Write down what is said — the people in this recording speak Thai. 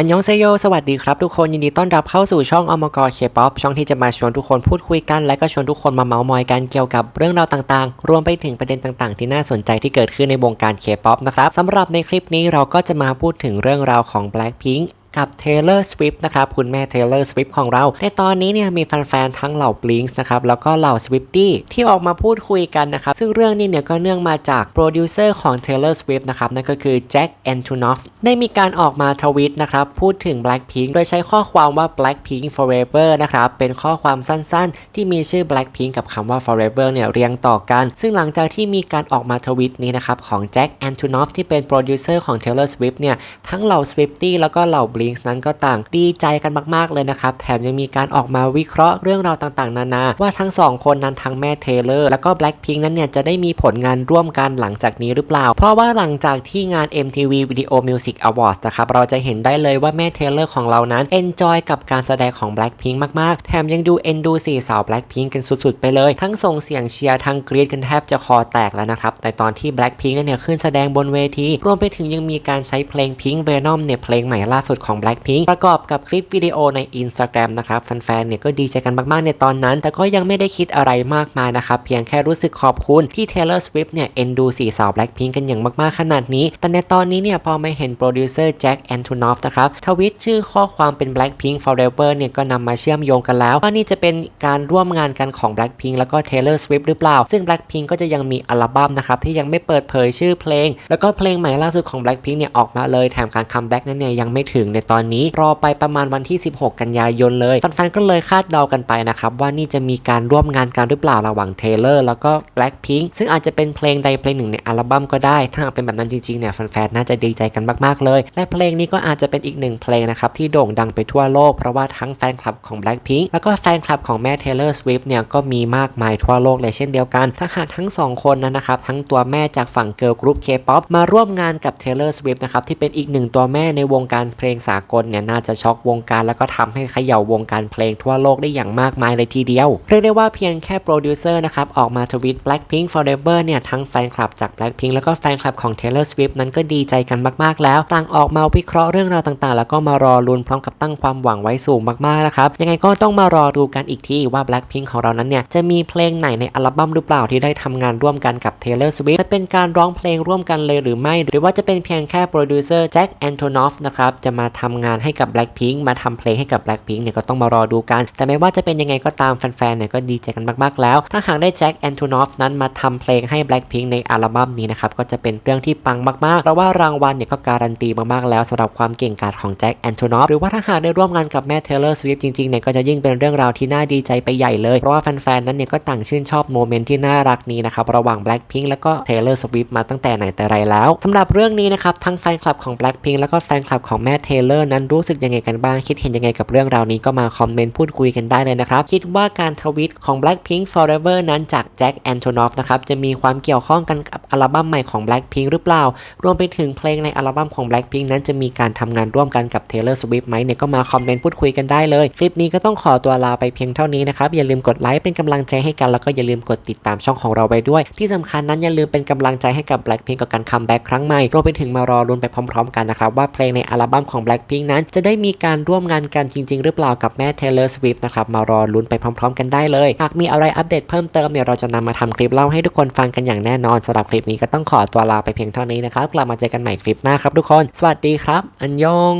อันยองเซโย สวัสดีครับทุกคน ยินดีต้อนรับเข้าสู่ช่องอมกรเคป๊อปช่องที่จะมาชวนทุกคนพูดคุยกัน และก็ชวนทุกคนมาเมาส์มอยกันเกี่ยวกับเรื่องราวต่างๆ รวมไปถึงประเด็นต่างๆ ที่น่าสนใจที่เกิดขึ้นในวงการเคป๊อปนะครับสำหรับในคลิปนี้เราก็จะมาพูดถึงเรื่องราวของ Blackpink กับ Taylor Swift นะครับ คุณแม่ Taylor Swift ของเรา ในตอนนี้เนี่ยมีแฟนๆ ทั้งเหล่า Blinks นะครับ แล้วก็เหล่า Swiftie ที่ออกมาพูดคุยกันนะครับ ซึ่งเรื่องนี้เนี่ยก็เนื่องมาจากโปรดิวเซอร์ของ Taylor Swift นะครับ นั่นก็คือ Jack Antonoff ได้มีการออกมาทวีตนะครับ พูดถึง Blackpink โดยใช้ข้อความว่า Blackpink forever นะครับ เป็นข้อความสั้นๆ ที่มีชื่อ Blackpink กับคำว่า forever เนี่ยเรียงต่อกัน ซึ่งหลังจากที่มีการออกมาทวีตนี้นะครับของ Jack Antonoff ที่เป็นโปรดิวเซอร์ของ Taylor Swift เนี่ยทั้งเหล่า Swiftie แล้วก็เหล่า Blinks นั้นก็ต่างดีใจกันมากๆเลยนะครับ แถมยังมีการออกมาวิเคราะห์เรื่องราวต่างๆ นานา ว่าทั้งสองคนนั้นทั้งแม่เทเลอร์ แล้วก็ Blackpink นั้นเนี่ยจะได้มีผลงานร่วมกันหลังจากนี้หรือเปล่า เพราะว่าหลังจากที่งาน MTV Video Music Awards นะครับเราจะเห็นได้เลยว่าแม่เทเลอร์ของเรานั้น enjoy กับการแสดงของ Blackpink มากๆ แถมยังดูเอ็นดูสี่สาว Blackpink กันสุดๆ ไปเลย ทั้งส่งเสียงเชียร์ทั้งกรี๊ดกันแทบจะคอแตกแล้วนะครับ แต่ตอนที่ Blackpink นั้นเนี่ยขึ้นแสดงบนเวที รวมไปถึงยังมีการใช้เพลง Pink Venom เนี่ยเพลงใหม่ล่าสุดของ Blackpink ประกอบกับคลิปวิดีโอใน Instagram นะครับแฟนๆ เนี่ยก็ดีใจกันมากๆ ในตอนนั้น แต่ก็ยังไม่ได้คิดอะไรมากมายนะครับ เพียงแค่รู้สึกขอบคุณที่ Taylor Swift เนี่ยเอ็นดูสี่สาว Blackpink กันอย่างมากๆ ขนาดนี้ แต่ในตอนนี้เนี่ยพอมาเห็นโปรดิวเซอร์แจ็คแอนโทนอฟนะครับทวิตชื่อข้อความเป็น Blackpink Forever เนี่ยก็นำมาเชื่อมโยงกันแล้วว่านี่จะเป็นการร่วมงานกันของ Blackpink แล้วก็ Taylor Swift หรือเปล่า ซึ่ง Blackpink ก็จะยังมีอัลบั้มนะครับที่ยังไม่เปิดเผยชื่อเพลง แล้วก็เพลงใหม่ล่าสุดของ Blackpink เนี่ยออกมาเลยแถมการคัมแบ็กนั้นเนี่ยยังไม่ถึงในตอนนี้ รอไปประมาณวันที่ 16 กันยายนเลยแฟนๆก็เลยคาดเดากันไปนะครับว่านี่จะมีการร่วมงานกันหรือเปล่าระหว่าง Taylor แล้วก็ Blackpink ซึ่งอาจจะเป็นเพลงใดเพลงหนึ่งในอัลบั้มก็ได้ ถ้าเป็นแบบนั้นจริงๆเนี่ยแฟนๆน่าจะดีใจกันมากๆเลย และเพลงนี้ก็อาจจะเป็นอีกหนึ่งเพลงนะครับที่โด่งดังไปทั่วโลกเพราะว่าทั้งแฟนคลับของ Blackpink แล้วก็แฟนคลับของแม่ Taylor Swift เนี่ยก็มีมากมายทั่วโลกเลยเช่นเดียวกัน ถ้าหากทั้งสองคนนั้นนะครับทั้งตัวแม่จากฝั่งเกิร์ลกรุ๊ป K-pop มาร่วมงานกับ Taylor Swift นะครับที่เป็นอีกหนึ่งตัวแม่ในวงการเพลงสากลเนี่ยน่าจะช็อกวงการ แล้วก็ทำให้เขย่าวงการเพลงทั่วโลกได้อย่างมากมายเลยทีเดียว เรียกได้ว่าเพียงแค่โปรดิวเซอร์นะครับออกมาทวิต Blackpink Forever เนี่ยทั้งแฟนคลับจาก Blackpink แล้วก็แฟนคลับของ Taylor Swift นั้นก็ดีใจกันมากๆแล้ว ต่างออกมาวิเคราะห์เรื่องราวต่างๆ แล้วก็มารอลุ้นพร้อมกับตั้งความหวังไว้สูงมากๆนะครับยังไงก็ต้องมารอดูกันอีกทีว่า Blackpink ของเรานั้นเนี่ยจะมีเพลงไหนในอัลบั้มหรือเปล่าที่ได้ทำงานร่วมกันกับ Taylor Swift จะเป็นการร้องเพลงร่วมกันเลยหรือไม่ หรือว่าจะเป็นเพียงแค่โปรดิวเซอร์แจ็คแอนโทนอฟนะครับจะมาทำงานให้กับ Blackpink มาทำเพลงให้กับ Blackpink เนี่ยก็ต้องมารอดูกัน แต่ไม่ว่าจะเป็นยังไงก็ตามแฟนๆเนี่ยก็ดีใจกันมากๆแล้ว ถ้าหากได้แจ็คแอนโทนอฟนั้นมาทำเพลงให้ Blackpink ในอัลบั้มนี้นะครับก็จะเป็นเรื่องที่ปังมากๆเพราะว่ารางวัลเนี่ยก็การันตีมากๆแล้วสำหรับความเก่งกาจของแจ็คแอนโทนอฟหรือว่าถ้าหากได้ร่วมงานกับแม่ Taylor Swift จริงๆเนี่ยก็จะยิ่งเป็นเรื่องราวที่น่าดีใจไปใหญ่เลยเพราะว่าแฟนๆนั้นเนี่ยก็ต่างชื่นชอบโมเมนต์ที่น่ารักนี้นะครับระหว่าง Blackpink แล้วก็ Taylor Swift มาตั้งแต่ไหนแต่ไรแล้วสำหรับเรื่องนี้นะครับทั้งแฟนคลับของ Blackpink แล้วก็แฟนคลับของแม่ Taylor นั้นรู้สึกยังไงกันบ้าง คิดเห็นยังไงกับเรื่องราวนี้ก็มาคอมเมนต์พูดคุยกันได้เลยนะครับ คิดว่าการทวิตของ Blackpink Forever นั้นจากแจ็คแอนโทนอฟนะครับจะมีความเกี่ยวข้องกันกับอัลบั้มใหม่ของ Blackpink หรือเปล่า รวมไปถึงเพลงในอัลบั้มของ Blackpink นั้นจะมีการทำงานร่วมกันกับ Taylor Swift ไหมเนี่ยก็มาคอมเมนต์พูดคุยกันได้เลย คลิปนี้ก็ต้องขอตัวลาไปเพียงเท่านี้นะครับอย่าลืมกดไลค์เป็นกำลังใจให้กันแล้วก็อย่าลืมกดติดตามช่องของเราไว้ด้วย ที่สำคัญนั้นอย่าลืมเป็นกำลังใจให้กับ Blackpink กับการคัมแบ็กครั้งใหม่รวมไปถึงมารอรุ้นไปพร้อม ๆ กันนะครับว่าเพลงในอัลบั้มของ Blackpink นั้นจะได้มีการร่วมงานกันจริง ๆ หรือเปล่ากับแม่ Taylor Swift นะครับ มารอลุ้นไปพร้อม ๆ กันได้เลย หากมีอะไรอัปเดตเพิ่มเติมเนี่ยเราจะนำมาทำคลิปเล่าให้ทุกคนฟังกันอย่างแน่นอนสำหรับคลิปนี้ก็ต้องขอตัวลาไปเพียงเท่านี้นะครับกลับมาเจอกันใหม่คลิปหน้าครับทุกคน สวัสดีครับ อันยอง